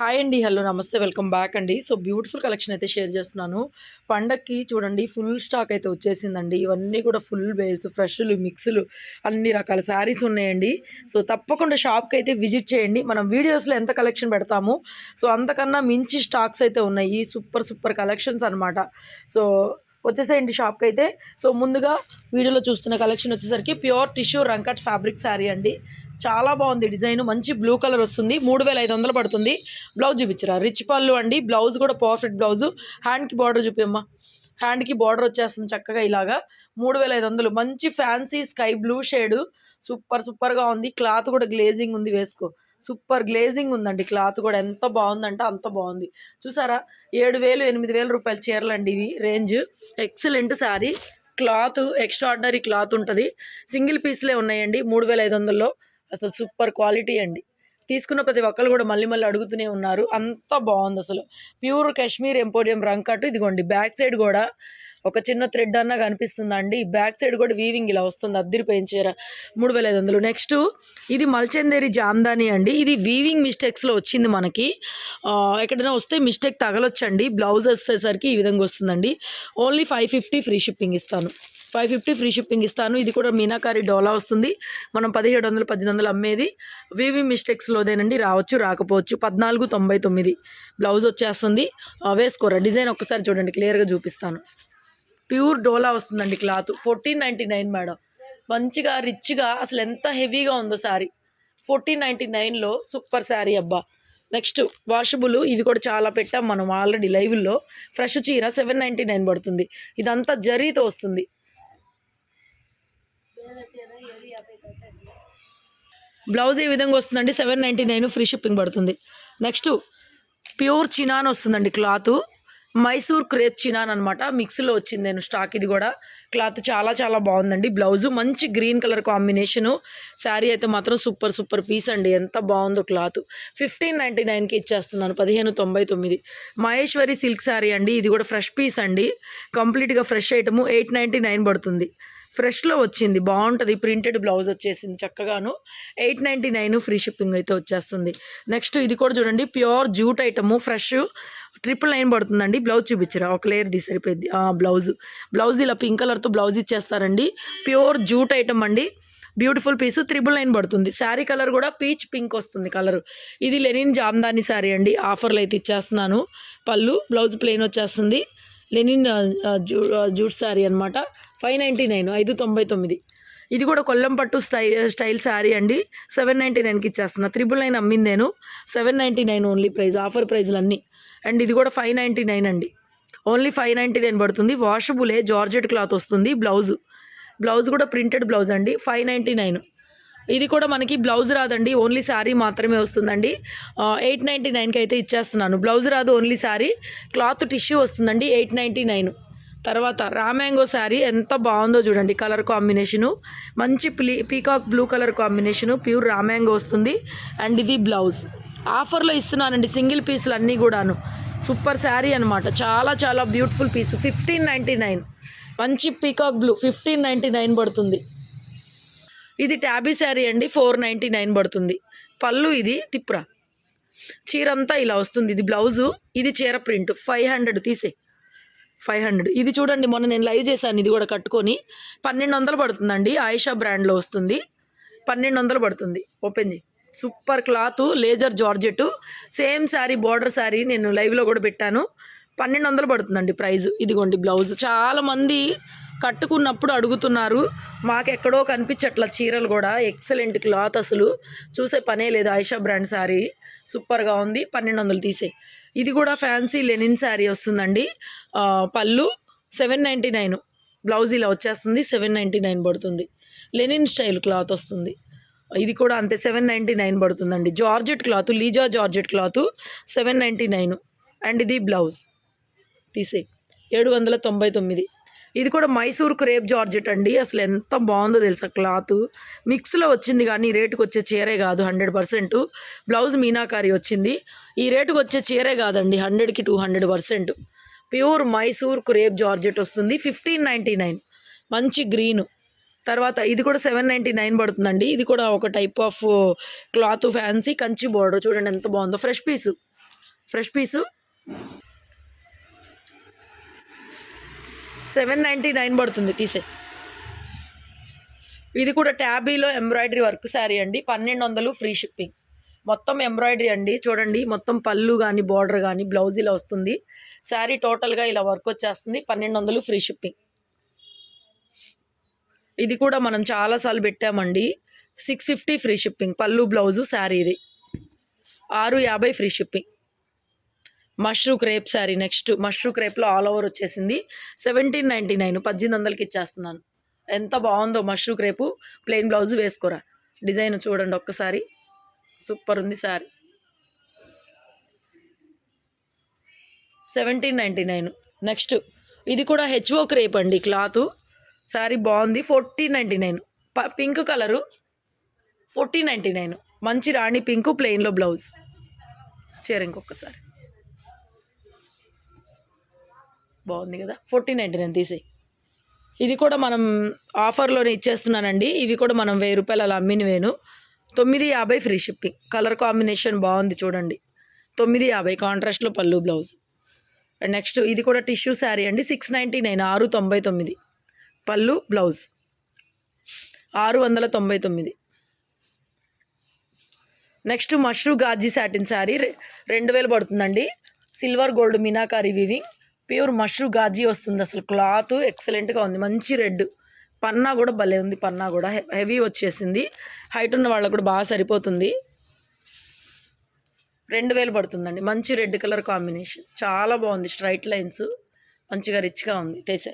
Hi అండి hello నమస్తే welcome back అండి. సో బ్యూటిఫుల్ కలెక్షన్ అయితే షేర్ చేస్తున్నాను. పండక్కి చూడండి ఫుల్ స్టాక్ అయితే వచ్చేసిందండి. ఇవన్నీ కూడా ఫుల్ బేల్స్ ఫ్రెష్లు మిక్స్లు అన్ని రకాల శారీస్ ఉన్నాయండి. సో తప్పకుండా షాప్కి అయితే విజిట్ చేయండి. మనం వీడియోస్లో ఎంత కలెక్షన్ పెడతాము సో అంతకన్నా మించి స్టాక్స్ అయితే ఉన్నాయి. సూపర్ సూపర్ కలెక్షన్స్ అనమాట సో వచ్చేసేయండి షాప్కి అయితే. సో ముందుగా వీడియోలో చూస్తున్న కలెక్షన్ వచ్చేసరికి ప్యూర్ టిష్యూ రంకట్ ఫ్యాబ్రిక్ శారీ అండి. చాలా బాగుంది డిజైన్. మంచి బ్లూ కలర్ వస్తుంది. మూడు వేల ఐదు వందలు పడుతుంది. బ్లౌజ్ చూపించరా? రిచ్ పళ్ళు అండి. బ్లౌజ్ కూడా పర్ఫెక్ట్ బ్లౌజ్. హ్యాండ్కి బార్డర్ చూపిమ్మా హ్యాండ్కి బార్డర్ వచ్చేస్తుంది చక్కగా ఇలాగా. మూడు వేల ఐదు వందలు. మంచి fancy sky blue shade super సూపర్గా ఉంది. క్లాత్ కూడా గ్లేజింగ్ ఉంది వేసుకో. సూపర్ గ్లేజింగ్ ఉందండి క్లాత్ కూడా. ఎంత బాగుందంటే అంత బాగుంది. చూసారా? ఏడు వేలు ఎనిమిది వేల రూపాయల చీరలు అండి ఇవి. Range excellent sari cloth extraordinary cloth ఉంటుంది. సింగిల్ పీస్లే ఉన్నాయండి. మూడు వేల ఐదు వందల్లో. అసలు సూపర్ క్వాలిటీ అండి. తీసుకున్న ప్రతి ఒక్కరు కూడా మళ్ళీ మళ్ళీ అడుగుతూనే ఉన్నారు. అంత బాగుంది అసలు. ప్యూర్ కాశ్మీర్ ఎంపోరియం కట్టు ఇదిగోండి. బ్యాక్ సైడ్ కూడా ఒక చిన్న థ్రెడ్ అన్న కనిపిస్తుందండి. బ్యాక్ సైడ్ కూడా వీవింగ్ ఇలా వస్తుంది. అద్దరిపోయిన చీర మూడు వేల ఐదు వందలు. నెక్స్ట్ ఇది మల్చందేరి జామ్దాని అండి. ఇది వీవింగ్ మిస్టేక్స్లో వచ్చింది మనకి. ఎక్కడైనా వస్తే మిస్టేక్ తగలొచ్చండి. బ్లౌజ్ వచ్చేసరికి ఈ విధంగా వస్తుందండి. Only five fifty free shipping ఇస్తాను. ఫైవ్ ఫిఫ్టీ ఫ్రీ షిప్పింగ్ ఇస్తాను. ఇది కూడా మీనాకారి డోలా వస్తుంది. మనం పదిహేడు వందలు పద్దెనిమిది వందలు అమ్మేది. వివి మిస్టేక్స్లోదేనండి రావచ్చు రాకపోవచ్చు. పద్నాలుగు తొంభై తొమ్మిది. బ్లౌజ్ వచ్చేస్తుంది. వేసుకోరా? డిజైన్ ఒక్కసారి చూడండి. క్లియర్గా చూపిస్తాను. ప్యూర్ డోలా వస్తుందండి cloth. Fourteen ninety nine madam. మంచిగా రిచ్గా అసలు ఎంత హెవీగా ఉందో శారీ. ఫోర్టీన్ నైంటీ నైన్లో సూపర్ శారీ అబ్బా. Next washable. ఇవి కూడా చాలా పెట్టాం మనం ఆల్రెడీ లైవ్లో. ఫ్రెష్ చీర సెవెన్ నైంటీ నైన్ పడుతుంది. ఇదంతా జరీతో వస్తుంది. బ్లౌజ్ ఈ విధంగా వస్తుందండి. Seven ninety nine free shipping పడుతుంది. నెక్స్ట్ ప్యూర్ చినాన్ వస్తుందండి క్లాత్ మైసూర్ క్రేప్ చినాన్ అనమాట మిక్స్లో వచ్చింది నేను స్టాక్ ఇది కూడా. క్లాత్ చాలా చాలా బాగుందండి. బ్లౌజు మంచి గ్రీన్ కలర్ కాంబినేషను శారీ అయితే మాత్రం సూపర్ సూపర్ పీస్ అండి. ఎంత బాగుందో క్లాత్ ఫిఫ్టీన్ నైంటీ నైన్కి ఇచ్చేస్తున్నాను. పదిహేను తొంభై తొమ్మిది. మహేశ్వరి సిల్క్ శారీ అండి. ఇది కూడా ఫ్రెష్ పీస్ అండి. కంప్లీట్గా fresh item eight ninety nine పడుతుంది. ఫ్రెష్లో వచ్చింది. బాగుంటుంది ప్రింటెడ్ బ్లౌజ్ వచ్చేసింది చక్కగాను. Eight ninety nine free shipping అయితే వచ్చేస్తుంది. నెక్స్ట్ ఇది కూడా చూడండి. Pure jute item. Fresh triple nine పడుతుందండి. బ్లౌజ్ చూపించరా? ఒక లేయర్ ది సరిపోయింది. బ్లౌజ్. బ్లౌజ్ ఇలా పింక్ కలర్తో బ్లౌజ్ ఇచ్చేస్తారండి. ప్యూర్ జూట్ ఐటమ్ అండి. Beautiful piece. త్రిబుల్ నైన్ పడుతుంది. శారీ కలర్ కూడా పీచ్ పింక్ వస్తుంది కలర్. ఇది లెనిన్ జామ్దాని శారీ అండి. ఆఫర్లు అయితే ఇచ్చేస్తున్నాను. పళ్ళు బ్లౌజ్ ప్లెయిన్ వచ్చేస్తుంది. లెనిన్ జూ జూట్ శారీ అనమాట ఫైవ్ నైంటీ నైన్ ఐదు తొంభై తొమ్మిది. ఇది కూడా కొల్లం పట్టు స్టైల్ స్టైల్ శారీ అండి. సెవెన్ నైంటీ నైన్కి ఇచ్చేస్తున్నా. త్రిబుల్ నైన్ అమ్మింది నేను. Seven ninety nine only price offer ప్రైజ్లు అన్నీ అండ్ ఇది కూడా ఫైవ్ నైంటీ నైన్ అండి. ఓన్లీ ఫైవ్ నైంటీ నైన్ పడుతుంది. వాషబులే జార్జెట్ క్లాత్ వస్తుంది. బ్లౌజ్ బ్లౌజ్ కూడా ప్రింటెడ్ బ్లౌజ్ అండి. Five ninety nine. ఇది కూడా మనకి బ్లౌజ్ రాదండి. ఓన్లీ శారీ మాత్రమే వస్తుందండి. ఎయిట్ నైంటీ నైన్కి అయితే ఇచ్చేస్తున్నాను. బ్లౌజ్ రాదు ఓన్లీ శారీ క్లాత్ టిష్యూ వస్తుందండి ఎయిట్ నైంటీ నైన్. తర్వాత రామ్యాంగో శారీ ఎంత బాగుందో చూడండి కలర్ కాంబినేషను. మంచి plea peacock blue colour combination pure raw mango వస్తుంది. అండ్ ఇది బ్లౌజ్. ఆఫర్లో ఇస్తున్నానండి సింగిల్ పీసులు అన్నీ కూడాను. సూపర్ శారీ అనమాట చాలా చాలా beautiful piece. Fifteen ninety nine. మంచి peacock blue. Fifteen ninety nine పడుతుంది. ఇది ట్యాబీ శారీ అండి ఫోర్ నైంటీ నైన్ పడుతుంది. పళ్ళు ఇది తిప్ర చీర అంతా ఇలా వస్తుంది. ఇది బ్లౌజు ఇది చీర ప్రింట్. ఫైవ్ హండ్రెడ్ తీసే. Five hundred. ఇది చూడండి మొన్న నేను లైవ్ చేశాను ఇది కూడా కట్టుకొని. పన్నెండు వందలు పడుతుందండి ఆయిషా బ్రాండ్లో వస్తుంది. పన్నెండు వందలు పడుతుంది. ఓపెన్ చేయి. Super cloth laser georgette same sari border sari నేను లైవ్లో కూడా పెట్టాను. పన్నెండు వందలు పడుతుందండి ప్రైజ్. ఇదిగోండి బ్లౌజ్. చాలామంది కట్టుకున్నప్పుడు అడుగుతున్నారు మాకు ఎక్కడో కనిపించట్ల చీరలు కూడా. ఎక్సలెంట్ క్లాత్ అసలు. చూసే పనే లేదు ఆయిషా బ్రాండ్ శారీ. సూపర్గా ఉంది. పన్నెండు వందలు తీసే ఇది కూడా ఫ్యాన్సీ లెనిన్ శారీ వస్తుందండి. పళ్ళు సెవెన్ నైంటీ నైన్. బ్లౌజ్ ఇలా వచ్చేస్తుంది సెవెన్ నైంటీ నైన్ పడుతుంది. లెనిన్ స్టైల్ క్లాత్ వస్తుంది. ఇది కూడా అంతే సెవెన్ నైంటీ నైన్ పడుతుందండి. Georgette cloth లీజా georgette cloth seven ninety nine. And ఇది బ్లౌజ్. తీసే ఏడు వందల తొంభై తొమ్మిది. ఇది కూడా మైసూర్ క్రేప్ జార్జెట్ అండి. అసలు ఎంత బాగుందో తెలుసా క్లాత్. మిక్స్లో వచ్చింది కానీ రేటుకు రేటుకి వచ్చే చీరే కాదు హండ్రెడ్ పర్సెంట్. బ్లౌజ్ మీనాకారి వచ్చింది. ఈ రేటుకు వచ్చే చీరే కాదండి హండ్రెడ్కి two hundred percent. Pure Mysore crepe georgette వస్తుంది ఫిఫ్టీన్ నైంటీ నైన్. మంచి గ్రీను. తర్వాత ఇది కూడా సెవెన్ నైంటీ నైన్ పడుతుందండి. ఇది కూడా ఒక type of cloth fancy Kanchi border. చూడండి ఎంత బాగుందో. Fresh piece. Fresh piece. Seven ninety nine పడుతుంది తీసే. ఇది కూడా ట్యాబీలో ఎంబ్రాయిడరీ వర్క్ శారీ అండి పన్నెండు వందలు ఫ్రీ షిప్పింగ్. మొత్తం ఎంబ్రాయిడరీ అండి చూడండి మొత్తం పళ్ళు కానీ బార్డర్ కానీ బ్లౌజ్ ఇలా వస్తుంది. శారీ టోటల్గా ఇలా వర్క్ వచ్చేస్తుంది పన్నెండు వందలు ఫ్రీ షిప్పింగ్. ఇది కూడా మనం చాలాసార్లు పెట్టామండి సిక్స్ ఫిఫ్టీ ఫ్రీ షిప్పింగ్ పళ్ళు బ్లౌజు శారీ ఇది. ఆరు యాభై free shipping. Mashru crepe sari next Mashru క్రేప్లో all over వచ్చేసింది. సెవెంటీన్ నైంటీ నైన్ పద్దెనిమిది వందలకి ఇచ్చేస్తున్నాను. ఎంత బాగుందో మష్రూ క్రేపు. ప్లెయిన్ బ్లౌజ్ వేసుకోరా. డిజైన్ చూడండి ఒక్కసారి. సూపర్ ఉంది sari seventeen ninety nine. Next ఇది కూడా హెచ్ఓ క్రేప్ అండి క్లాత్. శారీ బాగుంది. Fourteen ninety nine. Pink colour. Fourteen ninety nine. మంచి రాణి పింక్ ప్లెయిన్లో బ్లౌజ్. చేరు ఇంకొకసారి. బాగుంది కదా? ఫోర్టీన్ నైంటీ నైన్ తీసేయి. ఇది కూడా మనం ఆఫర్లోనే ఇచ్చేస్తున్నానండి. ఇవి కూడా మనం వెయ్యి రూపాయలు అలా అమ్మినవేను తొమ్మిది యాభై ఫ్రీ షిప్పింగ్. కలర్ కాంబినేషన్ బాగుంది చూడండి. తొమ్మిది యాభై కాంట్రాస్ట్లో పళ్ళు బ్లౌజ్. అండ్ నెక్స్ట్ ఇది కూడా టిష్యూ శారీ అండి. సిక్స్ నైంటీ నైన్ ఆరు తొంభై తొమ్మిది. పళ్ళు బ్లౌజ్. ఆరు వందల తొంభై తొమ్మిది. నెక్స్ట్ మష్రూ గాజీ సాటిన్ శారీ. రెండు వేలు పడుతుందండి. Silver gold meenakari weaving. Pure Mashru Ghazi వస్తుంది అసలు. క్లాత్ ఎక్సలెంట్గా ఉంది. మంచి రెడ్. పన్నా కూడా భలే ఉంది. పన్నా కూడా హెవీ వచ్చేసింది. హైట్ ఉన్న వాళ్ళకు కూడా బాగా సరిపోతుంది. రెండు వేలు పడుతుందండి. మంచి రెడ్ కలర్ కాంబినేషన్. చాలా బాగుంది. Straight lines. మంచిగా రిచ్గా ఉంది. తెసే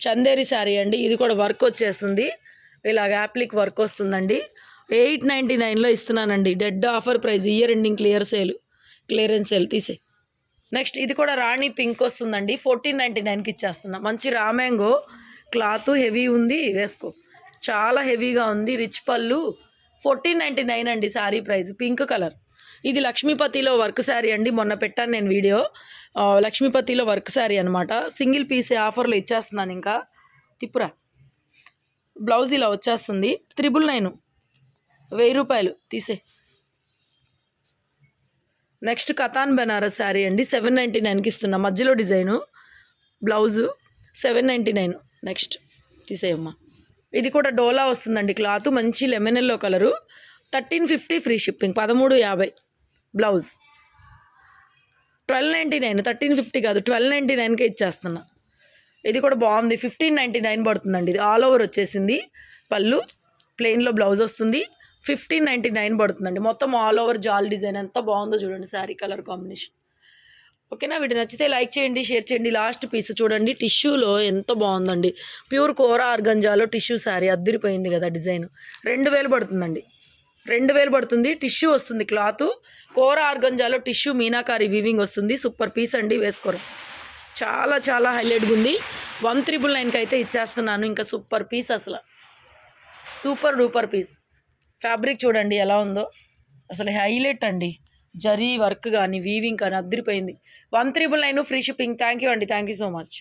చందేరి శారీ అండి. ఇది కూడా వర్క్ వచ్చేస్తుంది. ఇలాగ యాప్లిక్ వర్క్ వస్తుందండి. ఎయిట్ నైంటీ నైన్లో ఇస్తున్నానండి. Dead offer price. Year ending clear sale. Clearance sale తీసే నెక్స్ట్ ఇది కూడా రాణి పింక్ వస్తుందండి. ఫోర్టీన్ నైంటీ నైన్కి ఇచ్చేస్తున్నా. మంచి రామ్యాంగో క్లాత్ హెవీ ఉంది. వేసుకో. చాలా హెవీగా ఉంది. రిచ్ పళ్ళు. ఫోర్టీన్ నైంటీ నైన్ అండి శారీ ప్రైస్. Pink colour. ఇది లక్ష్మీపతిలో వర్క్ శారీ అండి. మొన్న పెట్టాను నేను వీడియో. లక్ష్మీపతిలో వర్క్ శారీ అనమాట సింగిల్ పీస్ ఆఫర్లో ఇచ్చేస్తున్నాను ఇంకా. తిప్పురా. బ్లౌజ్ ఇలా వచ్చేస్తుంది. Triple nine. వెయ్యి రూపాయలు. తీసే. నెక్స్ట్ కథాన్ బెనారస్ శారీ అండి. సెవెన్ నైంటీ నైన్కి ఇస్తున్నా. మధ్యలో design blouse seven ninety nine. Next తీసేయమ్మా. ఇది కూడా డోలా వస్తుందండి క్లాత్. మంచి lemon yellow colour. Thirteen fifty free shipping. పదమూడు యాభై blouse. Twelve ninety nine. Thirteen fifty కాదు ట్వెల్వ్ నైంటీ నైన్కే ఇచ్చేస్తున్నా. ఇది కూడా బాగుంది. ఫిఫ్టీన్ నైంటీ నైన్ పడుతుందండి. ఇది ఆల్ ఓవర్ వచ్చేసింది. పళ్ళు ప్లెయిన్లో బ్లౌజ్ వస్తుంది. ఫిఫ్టీన్ నైంటీ నైన్ పడుతుందండి. మొత్తం ఆల్ ఓవర్ జాల్ డిజైన్ ఎంత బాగుందో చూడండి శారీ కలర్ కాంబినేషన్ ఓకేనా? వీడియో నచ్చితే లైక్ చేయండి షేర్ చేయండి. లాస్ట్ పీస్ చూడండి టిష్యూలో ఎంత బాగుందండి. ప్యూర్ కోర ఆర్గంజాలో టిష్యూ శారీ అద్దరిపోయింది కదా డిజైన్. రెండు వేలు పడుతుందండి. రెండు వేలు పడుతుంది టిష్యూ వస్తుంది క్లాత్. కోర ఆర్గంజాలో టిష్యూ మీనాకారి వీవింగ్ వస్తుంది. సూపర్ పీస్ అండి వేసుకోరు. చాలా చాలా హైలైట్గా ఉంది. వన్ త్రిబుల్ నైన్కి అయితే ఇచ్చేస్తున్నాను ఇంకా సూపర్ పీస్ అసలు. సూపర్ డూపర్ పీస్ ఫ్యాబ్రిక్ చూడండి ఎలా ఉందో. అసలు హైలైట్ అండి. జరీ వర్క్ కానీ వీవింగ్ కానీ అద్దరిపోయింది one triple nine free shipping. Thank you అండి. Thank you so much